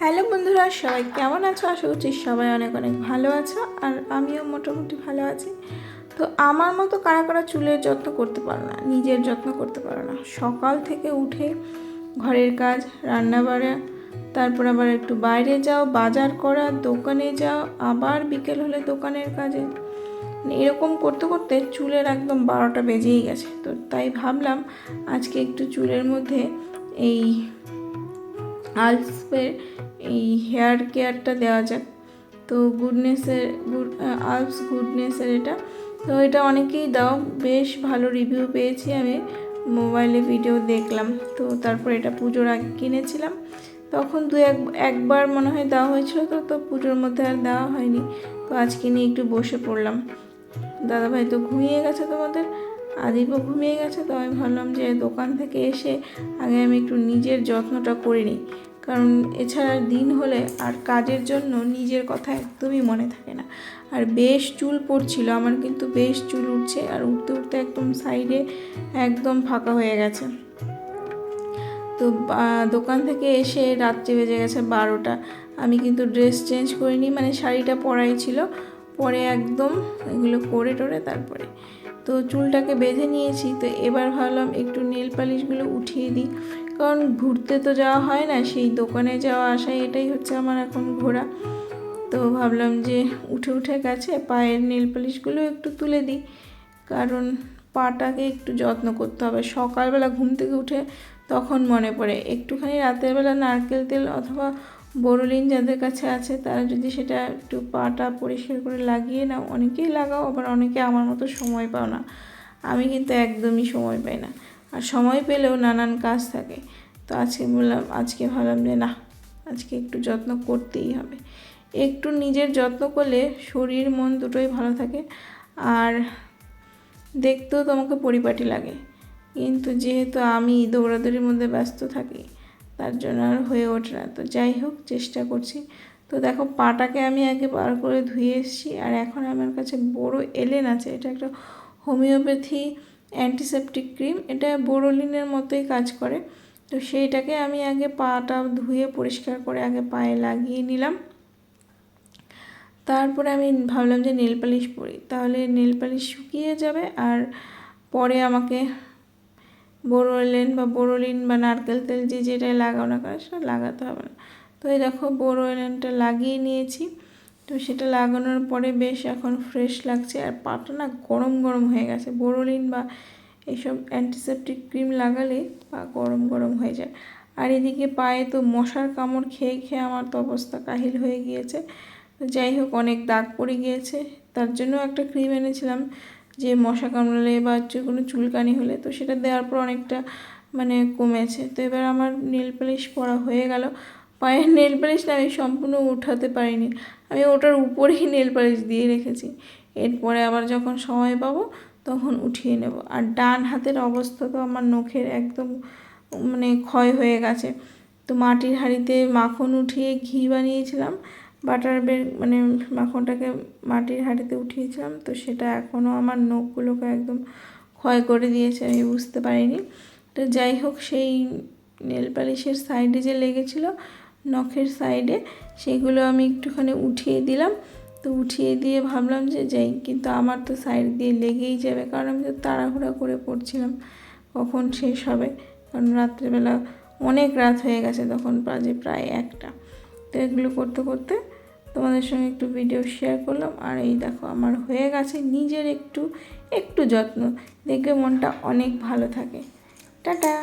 Hello বন্ধুরা, সবাই কেমন আছো? আশা করছি সবাই অনেক অনেক ভালো আছো আর আমিও মোটামুটি ভালো আছি। তো আমার মতো কারা কারা চুলের যত্ন করতে পারো না, নিজের যত্ন করতে পারো না? সকাল থেকে উঠে ঘরের কাজ রান্না বাড়া তারপর আবার একটু বাইরে যাও, বাজার করা, দোকানে যাও, আবার বিকেল হলে দোকানের কাজে। মানে এরকম করতে করতে চুলের একদম বারোটা বেজেই গেছে। তো তাই ভাবলাম আজকে একটু চুলের মধ্যে এই আলসের এই হেয়ার কেয়ারটা দেওয়া যাক। তো গুডনেসের গুড আলস গুডনেসের এটা। তো এটা অনেকেই দাও, বেশ ভালো রিভিউ পেয়েছি আমি। মোবাইলে ভিডিও দেখলাম, তো তারপর এটা পুজোর আগে কিনেছিলাম। তখন দু এক, একবার মনে হয় দেওয়া হয়েছিল তো তো পুজোর মধ্যে আর দেওয়া হয়নি। তো আজকে নিয়ে একটু বসে পড়লাম। দাদাভাই তো ঘুমিয়ে গেছে তোমাদের। আদিপও ঘুমিয়ে গেছে, তো আমি ভাবলাম যে দোকান থেকে এসে আগে আমি একটু নিজের যত্নটা করে নিই। কারণ এছাড়া দিন হলে আর কাজের জন্য নিজের কথা একদমই মনে থাকে না। আর বেশ চুল পড়ছিল, আমার কিন্তু বেশ চুল উঠছে আর উঠতে উঠতে একদম সাইডে একদম ফাঁকা হয়ে গেছে। তো দোকান থেকে এসে রাত্রে বেজে গেছে বারোটা। আমি কিন্তু ড্রেস চেঞ্জ করিনি মানে শাড়িটা পরাই ছিল। পরে একদম এগুলো করে টোরে তারপরে তো চুলটাকে বেঁধে নিয়েছি, তো এবার ভাবলাম একটু নেল পালিশগুলো উঠিয়ে দিই। কারণ ঘুরতে তো যাওয়া হয় না, সেই দোকানে যাওয়া আসা এটাই হচ্ছে আমার এখন ঘোরা। তো ভাবলাম যে উঠে উঠে গেছে পায়ের নেল পালিশগুলো একটু তুলে দিই। কারণ পাটাকে একটু যত্ন করতে হবে। সকালবেলা ঘুম থেকে উঠে তখন মনে পড়ে। একটুখানি রাতের বেলা নারকেল তেল অথবা বোরোলিন যাদের কাছে আছে, তারা যদি সেটা একটু পাটা পরিষ্কার করে লাগিয়ে নাও, অনেকেই লাগাও, আবার অনেকে আমার মতো সময় পাও না। আমি কিন্তু একদমই সময় পাই না। আর সময় পেলেও নানান কাজ থাকে। তো আজকে বললাম, আজকে ভাবলাম যে না, আজকে একটু যত্ন করতেই হবে। একটু নিজের যত্ন করলে শরীর, মন দুটোই ভালো থাকে। আর দেখতেও তোমাকে পরিপাটি লাগে। কিন্তু যেহেতু আমি দৌড়াদৌড়ির মধ্যে ব্যস্ত থাকি তার জন্য আর হয়ে ওঠে না। তো যাই হোক, চেষ্টা করছি। তো দেখো, পাটাকে আমি আগে বার করে ধুয়ে এসেছি আর এখন আমার কাছে বড় এলেন আছে। এটা একটা হোমিওপ্যাথি অ্যান্টিসেপটিক ক্রিম এটা বোরোলিনের মতোই কাজ করে। তো সেইটাকে আমি আগে পাটা ধুয়ে পরিষ্কার করে আগে পায়ে লাগিয়ে নিলাম। তারপরে আমি ভাবলাম যে নেল পালিশ পরি। তাহলে নেল পালিশ শুকিয়ে যাবে আর পরে আমাকে বোরোলিন বা বোরোলিন বা নারকেল তেল যে যেটাই লাগাও না কেন সেটা লাগাতে হবে না। তো এই দেখো বোরোলিনটা লাগিয়ে নিয়েছি। তো সেটা লাগানোর পরে বেশ এখন ফ্রেশ লাগছে আর পাটা না গরম গরম হয়ে গেছে। বোরোলিন বা এইসব অ্যান্টিসেপটিক ক্রিম লাগালে পা গরম গরম হয়ে যায়। আর এদিকে পায়ে তো মশার কামড় খেয়ে খেয়ে আমার তো অবস্থা কাহিল হয়ে গিয়েছে। যাই হোক, অনেক দাগ পড়ে গিয়েছে। তার জন্য একটা ক্রিম এনেছিলাম। যে মশা কামড়ালে বা কোনো চুলকানি হলে, তো সেটা দেওয়ার পর অনেকটা মানে কমেছে। তো এবার আমার নেল পালিশ পরা হয়ে গেল। পায়ের নেল পালিশ না আমি সম্পূর্ণ উঠাতে পারিনি। আমি ওটার উপরেই নেল পালিশ দিয়ে রেখেছি। এরপরে আবার যখন সময় পাবো, তখন উঠিয়ে নেব। আর ডান হাতের অবস্থা তো আমার নখের একদম মানে ক্ষয় হয়ে গেছে। তো মাটির হাঁড়িতে মাখন উঠিয়ে ঘি বানিয়েছিলাম। বাটার বের মানে মাখনটাকে মাটির হাঁড়িতে উঠিয়েছিলাম, তো সেটা এখনও আমার নখগুলোকে একদম ক্ষয় করে দিয়েছে, আমি বুঝতে পারিনি। তো যাই হোক, সেই নেল পালিশের সাইডে যে লেগেছিলো, নখের সাইডে, সেগুলো আমি একটুখানি উঠিয়ে দিলাম। তো উঠিয়ে দিয়ে ভাবলাম যে যাই, কিন্তু আমার তো সাইড দিয়ে লেগেই যাবে, কারণ আমি তো তাড়াহুড়া করে পড়ছিলাম, কখন শেষ হবে? কারণ রাত্রেবেলা অনেক রাত হয়ে গেছে তখন বাজে প্রায় একটা। তো এগুলো করতে করতে তোমাদের সঙ্গে একটু ভিডিও শেয়ার করলাম। আর এই দেখো, আমার হয়ে গেছে নিজের একটু একটু যত্ন। দেখবে মনটা অনেক ভালো থাকে। টাটা!